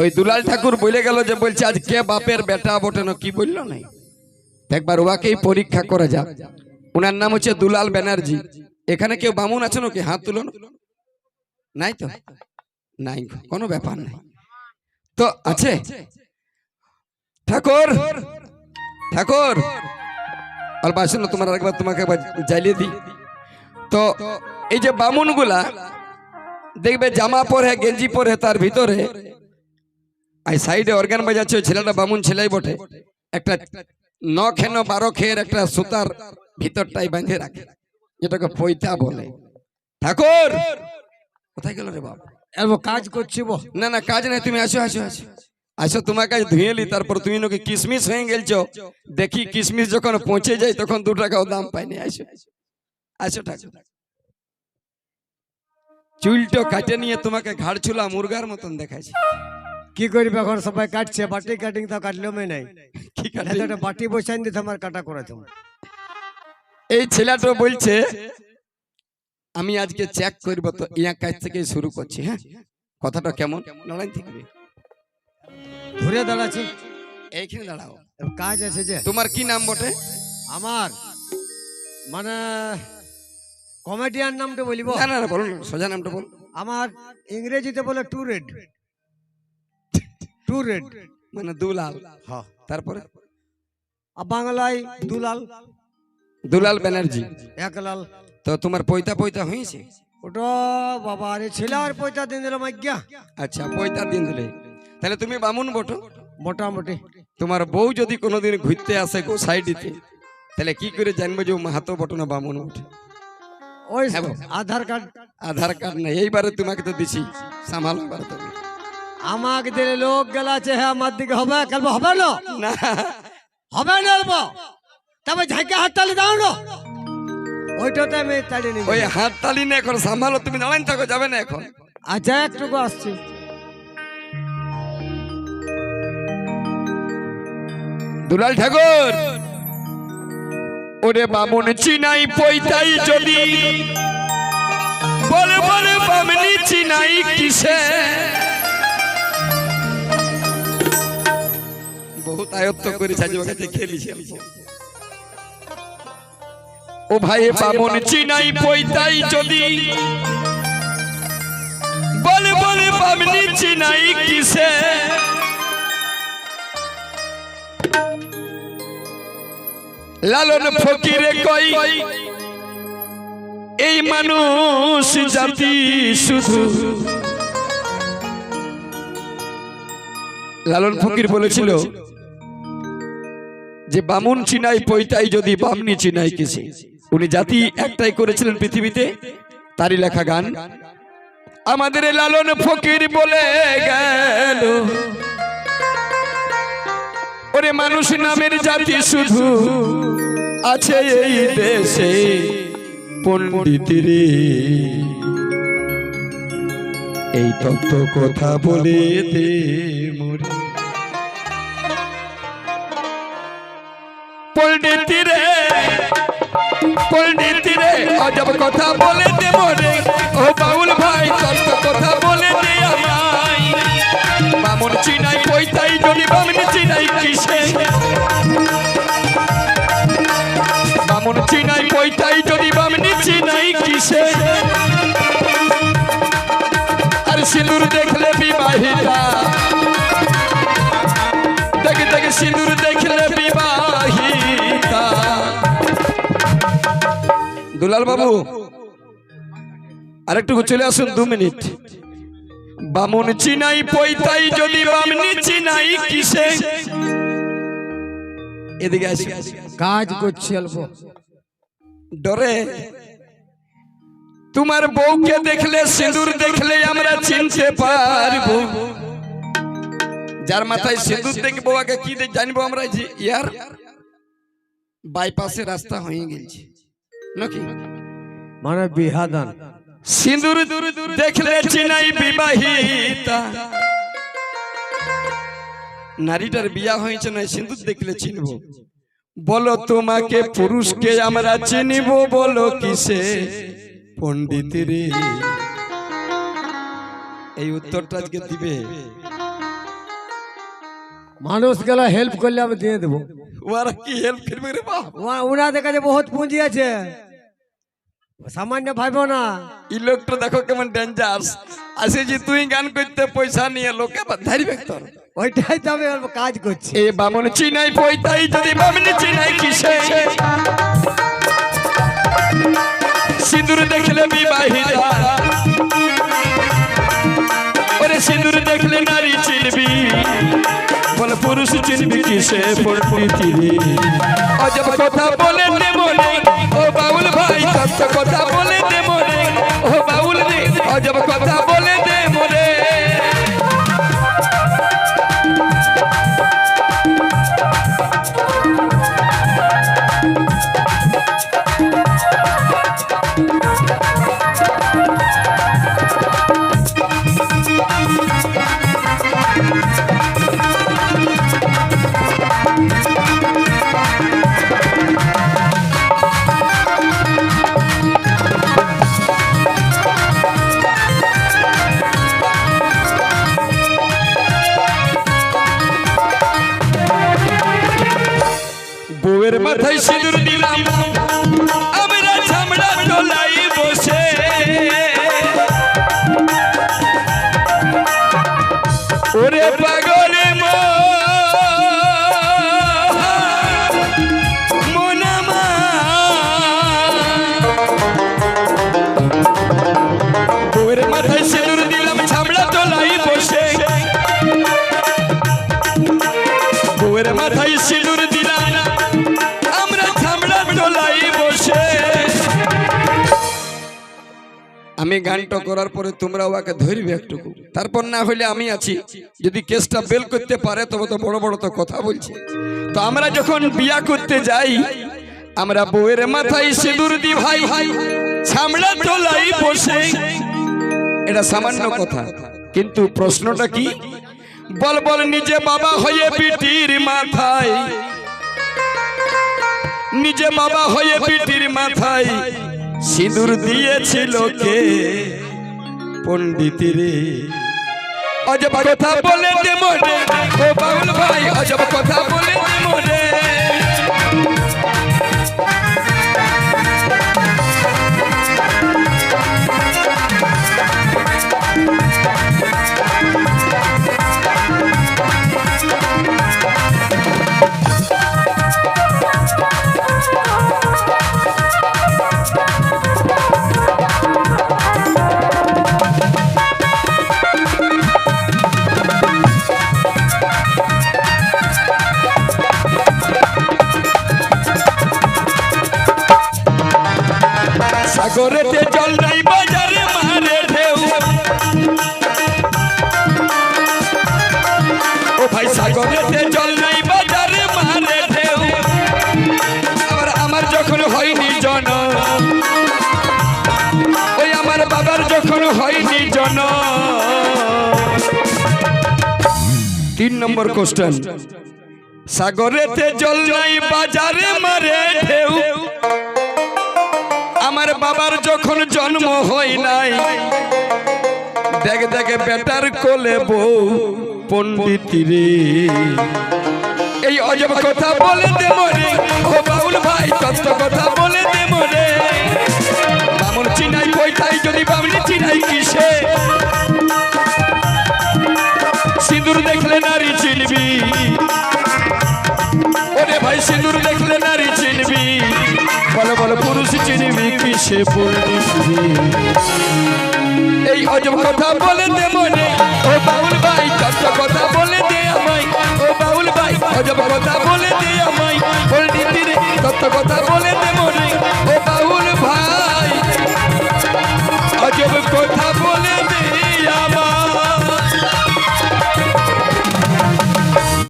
ওই দুলাল ঠাকুর বলে গেল যে বলছে, আজ কে বাপের বেটা বটে? না, কি বলল নাই? একবার ওয়াকেই পরীক্ষা করা যাক। ওনার নাম হচ্ছে দুলাল ব্যানার্জি। এখানে কেউ বামুন আছে নাকি? হাত তুলুন নাই তো? নাই কোনো ব্যাপার নাই। তো আছে। ঠাকুর! ঠাকুর! অল্প আসুন না, তোমার একবার তোমাকে জ্বালিয়ে দিই। তো এই যে বামুনগুলা, দেখবে জামা পরে, গেঞ্জি পরে, তার ভিতরে এই সাইডে অর্গান বাজাচ্ছে ছেলেটা বামুন ছেলেই বটে। একটা ন খেন বারো খেয়ের একটা সুতার ভিতরটাই বাঁধে রাখে যেটাকে পৈতা বলে। ঠাকুর! কোথায় গেল রে বাবা এবার কাজ করছি বো না না কাজ নাই তুমি আসো আসো আসো। আসো তোমার কাছে ধুয়ে লি তারপর তুমি নাকি কিসমিস হয়ে গেলছো। দেখি কিসমিস যখন পৌঁছে যায় তখন দু টাকাও দাম পাইনি আসো। আসো ঠাকুর। চুলটো কাটে নিয়ে তোমাকে ঘাড় ছুলা মুরগার মতন দেখাচ্ছে কি করবে এখন? সবাই কাটছে বাটি কাটিং তো কাটলেও নাই। কি কাটে? বাটি বসাই দিতে আমার কাটা করে তুমি এই ছেলেটা বলছে আমি আজকে চেক করব তো ইয়া কাজ থেকে শুরু করছি হ্যাঁ? কথাটা কেমন? লড়াই থাকবে ঘুরে দাঁড়াচ্ছি। এইখানে দাঁড়াও। কাজ আছে যে। তোমার কি নাম বটে? আমার মানে কমেডিয়ান নামটা বলিব? না না, বলুন সোজা নামটা বল আমার ইংরেজিতে বলে টু রেড। টু রেড মানে দুলাল। তারপরে? আর বাংলায় দুলাল। দুলাল ব্যানার্জি। এক লাল তো তোমার পয়তা পয়তা হয়েছে? ওটা বাবা রে ছেলে আর পয়সা দিন দিলাম আজ্ঞা আচ্ছা পয়তা দিন দিলে। তাহলে তুমি বামুন বটো? মোটামুটি। তোমার বউ যদি কোনোদিন ঘুরতে আসে গো সাইডিতে তাহলে কি করে জানব যে মাহাতো বটো না বামুন বটে? ওই হ্যাঁ আধার কার্ড। আধার কার্ড নেই। এইবারে তোমাকে তো দিছি। সামাল এবারে তুমি আমাকে দিলে লোক গেলাছে হ্যাঁ আমার দিকে হবে কালবে হবে না? না। হবে না অল্প তবে ঝাঁকে হাত তালি দাও না। ওইটাতে আমি তাড়িয়ে নিব। ওই হাত তালি না এখন সামালো তুমি দাঁড়ান থাকো যাবে না এখন। আচ্ছা একটুকু আসছি। দুলাল ঠাকুর! ওরে বামুন চিনাই পৈতাই যদি। বলে বলে বামনি চিনাই কিসে? বহুত আয়ত্ত দেখে ও ভাই বামুন চিনাই পৈতাই যদি। বলে বলে বামনি চিনাই কিসে? লালন ফকিরে কই? এই মানুষ জাতি শুধু। লালন ফকির বলেছিল যে বামুন চিনাই পৈতাই যদি বামনি চিনাই কিসে। উনি জাতি একটাই করেছিলেন পৃথিবীতে, তারই লেখা গান। আমাদের লালন ফকির বলে গেল। ওরে মানুষ নামের জাতি শুধু আছে এই দেশে পণ্ডিত রে এই তত্ত্ব কথা বলে দে মরে। পণ্ডিত রে পণ্ডিত রে। অজব কথা বলে দে মরে ও বাউল ভাই কথা বলে দে বামন চিনাই পয়তাই যদি বামন চিনাই কিসে? বামন চিনাই পয়তাই যদি বামনি চিনাই কিসে? দুলাল বাবু আরেকটু চলে আসুন দু মিনিট। বামুন চিনাই পৈতাই যদি বামনি চিনাই কিসে? এদিকে আসি কাজ করছি অল্প। ডরে তোমার বউকে দেখলে সিঁদুর দেখলে আমরা চিনতে পারব। যার মাথায় সিঁদুর দেখব আগে কি জানব আমরা যে ইয়ার? বাইপাসে রাস্তা হয়ে গেছে। নাকি? মানে বিহাদান। সিঁদুর দেখলে চিনাই বিবাহিতা। নারীটার বিয়া হয়েছে না সিঁদুর দেখলে চিনব। বলো তোমাকে পুরুষকে আমরা চিনিব বলো কিসে? পণ্ডিত রে এই উত্তরটা আজকে দিবে। মানুষ গেল হেল্প করলে আমি দিয়ে দেবো। ওরা কি হেল্প করবে রে বাপ? ওনাদের কাছে বহুত পুঁজি আছে। সামান্য ভাইব না। এই লোকটা দেখো কেমন ডেঞ্জার্স আসে যে তুই গান করতে পয়সা নিয়ে লোকে ধারিবে তোর ওইটাই তো আমি কাজ করছি। এ বামন চিনাই পয়তাই যদি বামনি চিনাই কিসে? সিঁদুর দেখলে বিবাহিতা। ওরে সিঁদুর দেখলে নারী চিনবি। বলে পুরুষ চিনবি কিসে? পড়তি অজব কথা বলে বাউল সত্য কথা বলে দে বউয়ের মাথায় সিঁদুর দিলাম। আমি গানটা করার পরে তোমরা ওকে ধরবে একটুকু। তারপর না হলে আমি আছি। যদি কেসটা বেল করতে পারে, তবে তো বড় বড় তো কথা বলছি। তো আমরা যখন বিয়া করতে যাই, আমরা বউয়ের মাথায় সিঁদুর দি ভাই। ভাই ছামড়া বসে। এটা সামান্য কথা। কিন্তু প্রশ্নটা কি? বল বল, নিজে বাবা হয়ে পিটির মাথায়। নিজে বাবা হয়ে পিটির মাথায়। সিঁদুর দিয়েছিল কে? পণ্ডিত রে অজব কথা বলে দে মনে। ও বাউল ভাই, অজব কথা বলে দে মনে। সাগরেতে জল নাই বাজারে মারে ঢেউ। ও ভাই সাগরেতে জল নাই বাজারে মারে ঢেউ। আবার আমার যখন হয়নি জন, ওই আমার বাবার যখন হয়নি জন। তিন নম্বর কোশ্চেন সাগরেতে জল নাই, বাজারে মারে ঢেউ। বাবার যখন জন্ম হয় নাই, দেখ দেখে বেটার কোলে বউ পণ্ডিত রে এই অজব কথা বলে দে মরে, ও বাউল ভাই তত্ত্ব কথা বলে দে মরে। বামন চিনাই কইতাই যদি বামনি চিনাই কিসে? কিসে পড়বি এই অজব কথা বলে দে